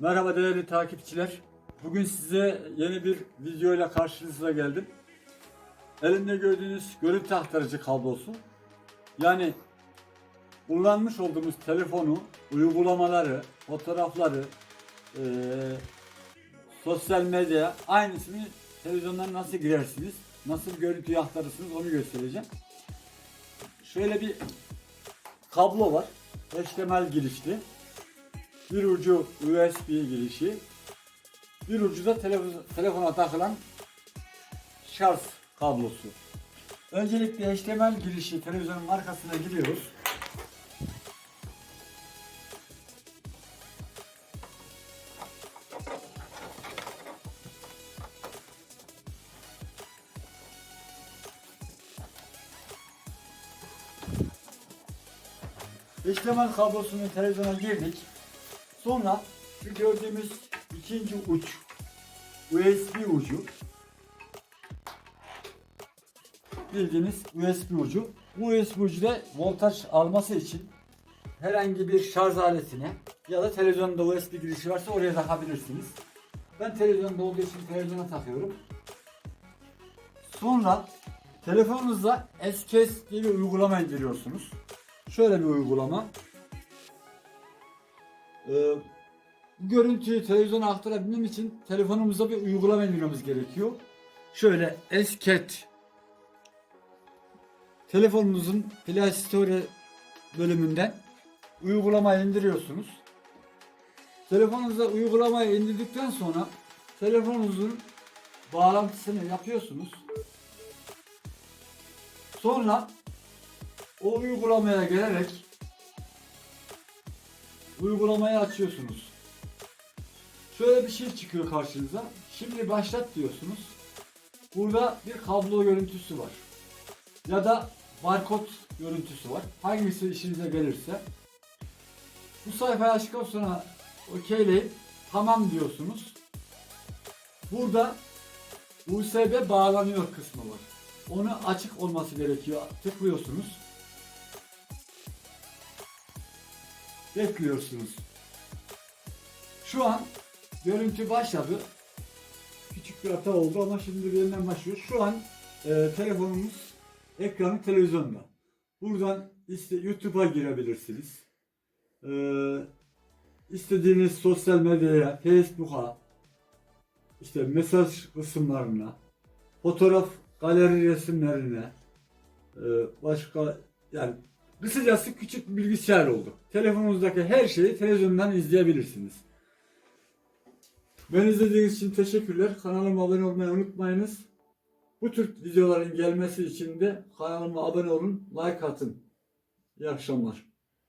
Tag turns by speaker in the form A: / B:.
A: Merhaba değerli takipçiler. Bugün size yeni bir video ile karşınıza geldim. Elimde gördüğünüz görüntü aktarıcı kablosu. Yani kullanmış olduğumuz telefonu, uygulamaları, fotoğrafları, eee, sosyal medya aynısını televizyondan nasıl girersiniz, nasıl görüntüyü aktarırsınız onu göstereceğim. Şöyle bir kablo var. HDMI girişli. Bir ucu USB girişi. Bir ucu da telefon, telefona takılan şarj kablosu. Öncelikle HDMI girişi televizyonun arkasına giriyoruz. HDMI kablosunu televizyona girdik. Sonra şu gördüğümüz ikinci uç USB ucu bildiğiniz USB ucu. Bu USB ucu da voltaj alması için herhangi bir şarj aletine ya da televizyonda USB girişi varsa oraya takabilirsiniz. Ben televizyonda olduğu için televizyona takıyorum. Sonra telefonunuzda SKS diye bir uygulama indiriyorsunuz. Şöyle bir uygulama. Ee, bu görüntüyü televizyona aktarabilmem için telefonumuza bir uygulama indirmemiz gerekiyor. Şöyle Esket telefonunuzun Play Store bölümünden uygulamayı indiriyorsunuz. Telefonunuza uygulamayı indirdikten sonra telefonunuzun bağlantısını yapıyorsunuz. Sonra o uygulamaya gelerek uygulamayı açıyorsunuz. Şöyle bir şey çıkıyor karşınıza. Şimdi başlat diyorsunuz. Burada bir kablo görüntüsü var. Ya da barkod görüntüsü var. Hangisi işinize gelirse. Bu sayfayı açtıktan sonra okeyleyip tamam diyorsunuz. Burada USB bağlanıyor kısmı var. Onu açık olması gerekiyor. Tıklıyorsunuz. Bekliyorsunuz. Şu an görüntü başladı. Küçük bir hata oldu ama şimdi yeniden başlıyor. Şu an e, telefonumuz ekranı televizyonda. Buradan işte YouTube'a girebilirsiniz. E, istediğiniz sosyal medyaya, Facebook'a, işte mesaj kısımlarına, fotoğraf galeri resimlerine, e, başka yani kısacası küçük bir bilgisayar oldu. Telefonunuzdaki her şeyi televizyondan izleyebilirsiniz. Beni izlediğiniz için teşekkürler. Kanalıma abone olmayı unutmayınız. Bu tür videoların gelmesi için de kanalıma abone olun, like atın. İyi akşamlar.